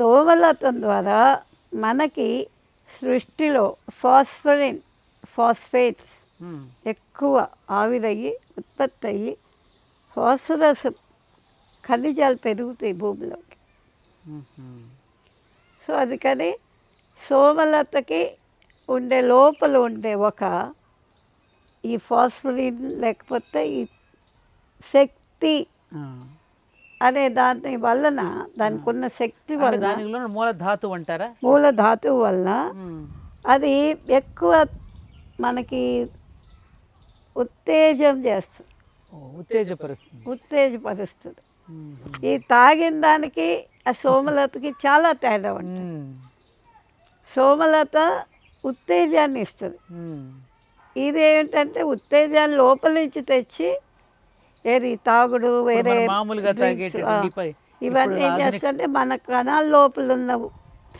సోమలతం ద్వారా మనకి సృష్టిలో ఫాస్ఫరిన్ ఫాస్ఫేట్స్ ఉమ్. ఎక్కువ ఆవిరయ్యి ఉత్పత్తి అయ్యి ఫాస్ఫరస్ ఖనిజాలు పెరుగుతాయి భూమిలోకి ఉమ్. సో అందుకని సోమలతకి ఉండే లోపల ఉండే ఒక ఈ ఫాస్ఫరిన్ లేకపోతే ఈ శక్తి ఆ. అనే దాని వలన దానికి ఉన్న శక్తి అంటే వలన దానిలో మూల ధాతువు అంటారా మూల ధాతువు వలన ఉమ్. అది ఎక్కువ మనకి ఉత్తేజం చేస్తుంది ఉత్తేజపరుస్తుంది ఉత్తేజపరుస్తుంది. ఈ తాగిన దానికి ఆ సోమలతకి చాలా తేడా ఉంటుంది. సోమలత ఉత్తేజాన్ని ఇస్తుంది ఉమ్. ఇది ఏంటంటే ఉత్తేజాన్ని లోపల నుంచి తెచ్చి ఏది తాగుడు వేరే మామూలుగా ఇవన్నీ చేస్తుంటే మన కణాల లోపల ఉన్న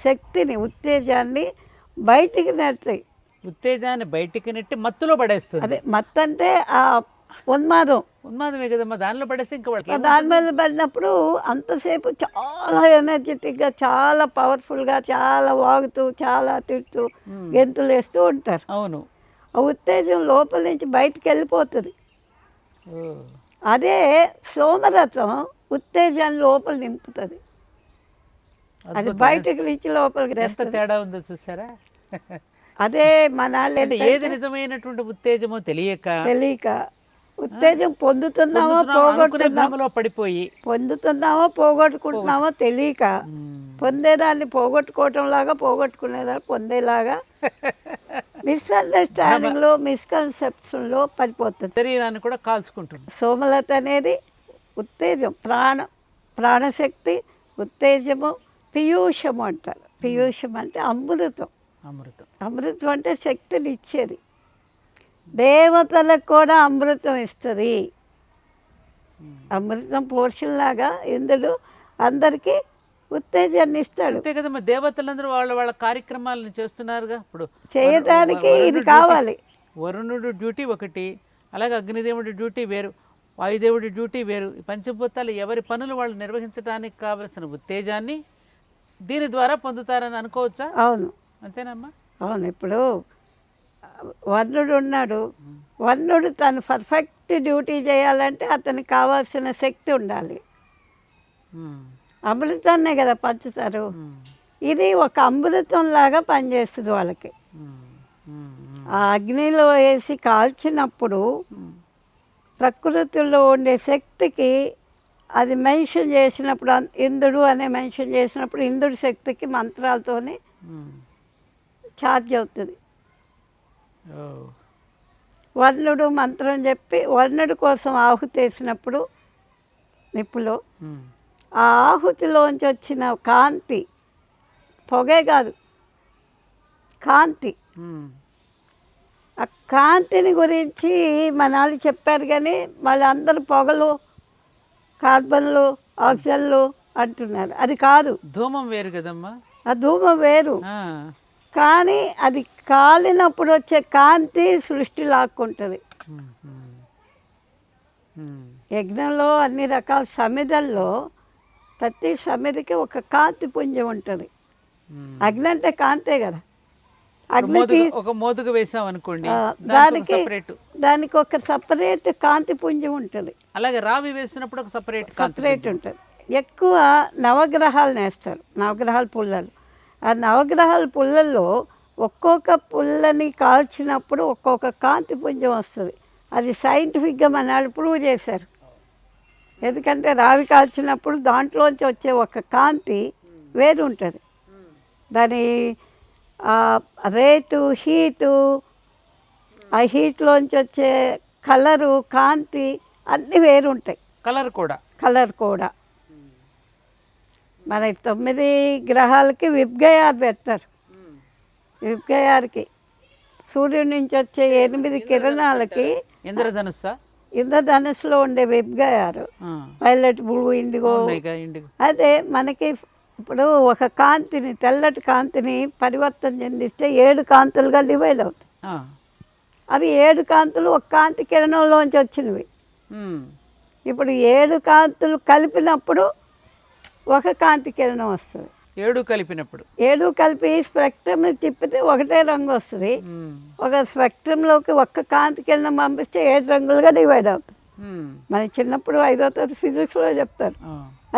శక్తిని ఉత్తేజాన్ని బయటికి నెడతాయి ఉత్తేజాన్ని బయటికి నెట్టి మత్తులో పడేస్తుంది. అదే మత్తంటే ఆ ఉన్మాదం. ఉన్మాదమే కదమ్మా దానిలో పడేస్తే ఇంకా దాని మీద పడినప్పుడు అంతసేపు చాలా ఎనర్జెటిక్గా చాలా పవర్ఫుల్గా చాలా వాగుతూ చాలా తిడుతూ. గెంతులు వేస్తూ ఉంటారు. అవును. ఆ ఉత్తేజం లోపల నుంచి బయటికి వెళ్ళిపోతుంది. అదే సోమరథం ఉత్తేజాన్ని లోపల నింపుతుంది అది. బయటకు నుంచి లోపలికి ఎంత తేడా ఉందో చూసారా అదే మన ఏది నిజమైనటువంటి ఉత్తేజమో తెలియక తెలియక ఉత్తేజం పొందుతున్నామో పోగొట్టుకున్నామో పడిపోయి పొందుతున్నామో పోగొట్టుకుంటున్నామో తెలియక. పొందేదాన్ని పోగొట్టుకోవటం లాగా పోగొట్టుకునేదాన్ని పొందేలాగా మిస్అండర్స్టాండింగ్లో మిస్కన్సెప్షన్లో పడిపోతుంది. శరీరాన్ని కూడా కాల్చుకుంటుంది. సోమలత అనేది ఉత్తేజం ప్రాణ ప్రాణశక్తి ఉత్తేజము పీయూషము అంటారు. పీయూషం అంటే అమృతం. అమృతం. అమృతం అంటే శక్తిని ఇచ్చేది దేవతలకు కూడా అమృతం ఇస్తుంది. అమృతం పోర్షన్ లాగా ఇంద్రుడు అందరికీ ఉత్తేజాన్ని ఇస్తాడు. అంతే కదమ్మా దేవతలందరూ వాళ్ళ వాళ్ళ కార్యక్రమాలను చేస్తున్నారుగా? ఇప్పుడు వరుణుడు ఇది కావాలి. వరుణుడు డ్యూటీ ఒకటి అలాగే అగ్నిదేవుడి డ్యూటీ వేరు వాయుదేవుడి డ్యూటీ వేరు. పంచభూతాలు ఎవరి పనులు వాళ్ళు నిర్వహించడానికి కావలసిన ఉత్తేజాన్ని దీని ద్వారా పొందుతారని అనుకోవచ్చా? అవును. అంతేనమ్మా? అవును ఇప్పుడు వర్ణుడు ఉన్నాడు. వర్ణుడు తను పర్ఫెక్ట్ డ్యూటీ చేయాలంటే అతనికి కావాల్సిన శక్తి ఉండాలి. అమృతాన్నే కదా పంచుతారు. ఇది ఒక అమృతం లాగా పనిచేస్తుంది వాళ్ళకి. ఆ అగ్నిలో వేసి కాల్చినప్పుడు. ప్రకృతిలో ఉండే శక్తికి అది మెన్షన్ చేసినప్పుడు ఇంద్రుడు అనే మెన్షన్ చేసినప్పుడు ఇంద్రుడి శక్తికి మంత్రాలతోనే. ఛార్జ్ అవుతుంది. వర్ణుడు మంత్రం చెప్పి వర్ణుడి కోసం ఆహుతి వేసినప్పుడు నిప్పులో. ఆ ఆహుతిలోంచి వచ్చిన కాంతి పొగే కాదు కాంతి. ఆ కాంతిని గురించి మన వాళ్ళు చెప్పారు కానీ వాళ్ళందరూ పొగలు కార్బన్లు ఆక్సిజన్లు అంటున్నారు. అది కాదు. ధూమం వేరు కదమ్మా. ఆ ధూమం వేరు. కానీ అది కాలినప్పుడు వచ్చే కాంతి సృష్టి లాక్కుంటుంది. యజ్ఞంలో అన్ని రకాల సమిధల్లో ప్రతి సమిధికి ఒక కాంతి పుంజం ఉంటుంది. అగ్ని అంటే కాంతే కదా. అగ్నికి ఒక మోదుగు వేసాం అనుకోండి దానికి దానికి సపరేట్ దానికి ఒక సపరేట్ కాంతి పుంజం ఉంటుంది. అలాగే రావి వేసినప్పుడు ఒక సపరేట్ సపరేట్ ఉంటుంది. ఎక్కువ నవగ్రహాలు నేస్తారు నవగ్రహాల పుల్లలు. ఆ నవగ్రహాల పుల్లల్లో ఒక్కొక్క పుల్లని కాల్చినప్పుడు ఒక్కొక్క కాంతి పుంజం వస్తుంది. అది సైంటిఫిక్గా మన ప్రూవ్ చేశారు. ఎందుకంటే రావి కాల్చినప్పుడు దాంట్లోంచి వచ్చే ఒక కాంతి వేరు ఉంటుంది. దాని రేటు హీటు ఆ హీట్లోంచి వచ్చే కలరు కాంతి అన్నీ వేరు ఉంటాయి. కలర్ కూడా. కలర్ కూడా. మన తొమ్మిది గ్రహాలకి విబ్గయార్ పెడతారు. విబ్గయార్కి సూర్యుడి నుంచి వచ్చే ఎనిమిది కిరణాలకి ఇంద్రధనుస్సా? ఇంద్రధనుస్సులో ఉండే విబ్గయారు ఆ. వైలెట్ బ్లూ ఇండిగో అదే మనకి ఇప్పుడు ఒక కాంతిని తెల్లటి కాంతిని పరివర్తన చెందిస్తే ఏడు కాంతులుగా డివైడ్ అవుతాయి. అవి ఏడు కాంతులు ఒక కాంతి కిరణంలోంచి వచ్చినవి. ఇప్పుడు ఏడు కాంతులు కలిపినప్పుడు ఒక కాంతి కిరణం వస్తుంది ఏడు కలిపినప్పుడు ఏడు కలిపి స్పెక్ట్రమ్ తిప్పితే ఒకటే రంగు వస్తుంది. ఒక స్పెక్ట్రంలోకి ఒక్క కాంతి కింద పంపిస్తే ఏడు రంగులుగా డివైడ్ అవుతుంది. మన చిన్నప్పుడు ఐదో తరగతి ఫిజిక్స్లో చెప్తారు.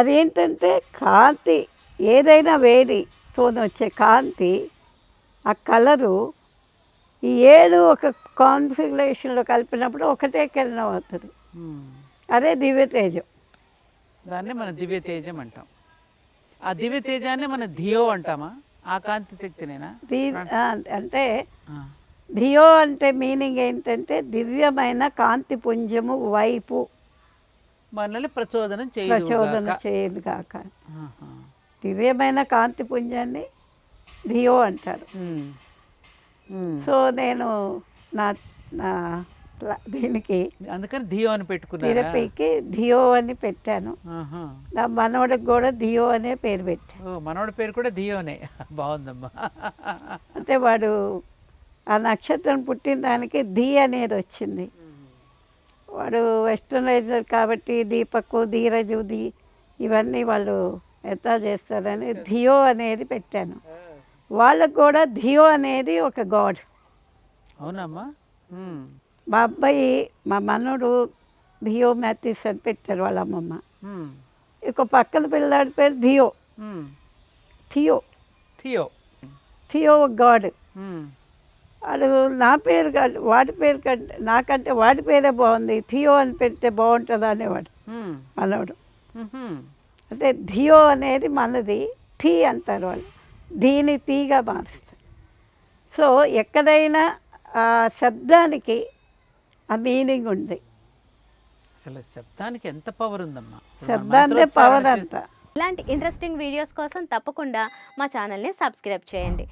అదేంటంటే కాంతి ఏదైనా వేడితో వచ్చే కాంతి ఆ కలరు ఈ ఏడు ఒక కాన్ఫిగరేషన్లో కలిపినప్పుడు ఒకటే కిరణం అవుతుంది. అదే దివ్య తేజం దాన్ని మన దివ్య తేజం అంటాం ఆ దివ్య తేజాన్ని మన ధియో అంటామా? ఆ కాంతి శక్తినేనా? అంటే. ధియో అంటే మీనింగ్ ఏంటంటే దివ్యమైన కాంతి పుంజము వైపు. మనల్ని ప్రచోదనం ప్రచోదన చేయదు చేయదు కాక దివ్యమైన కాంతి పుంజాన్ని ధియో అంటారు. సో నేను నా నా ప్ల- దీనికి అందుకని ధియో అని పెట్టుకున్నారా? థెరపీకి ధియో అని పెట్టాను. నా మనవడికి కూడా ధియో అనే పేరు పెట్టాను ఓ మనోడి పేరు కూడా ధియోనే. బాగుందమ్మా. అంటే వాడు ఆ నక్షత్రం పుట్టిన దానికి ధీ అనేది వచ్చింది. వాడు వెస్టర్నైజర్ కాబట్టి దీపక్ ధీరజు ధీ ఇవన్నీ వాళ్ళు ఎట్లా చేస్తారని ధియో అనేది పెట్టాను. వాళ్ళకు కూడా ధియో అనేది ఒక గాడ్. అవునమ్మా మ్మ్. మా అబ్బాయి మా మనవడు ధియో మ్యాథిస్ అని పెట్టారు వాళ్ళ అమ్మమ్మ మ్మ్. ఇక పక్కన పిల్లాడి పేరు ధియో. థియో థియో థియో ఒక గాడ్. వాడు నా పేరు కాదు వాడి పేరు కంటే నాకంటే వాడి పేరే బాగుంది థియో అని పెడితే బాగుంటుంది అనేవాడు. మనవాడు మ్మ్. అంటే ధియో అనేది మనది థీ అంటారు వాళ్ళు దీని తీగా మారుస్తారు సో ఎక్కడైనా ఆ శబ్దానికి ఆ మీనింగ్ ఉంది. అసలు శబ్దానికి ఎంత పవర్ ఉందమ్మా. మంత్రోచ్చారణ పవర్ అంతా. ఇలాంటి ఇంట్రెస్టింగ్ వీడియోస్ కోసం తప్పకుండా మా ఛానల్ని సబ్స్క్రైబ్ చేయండి.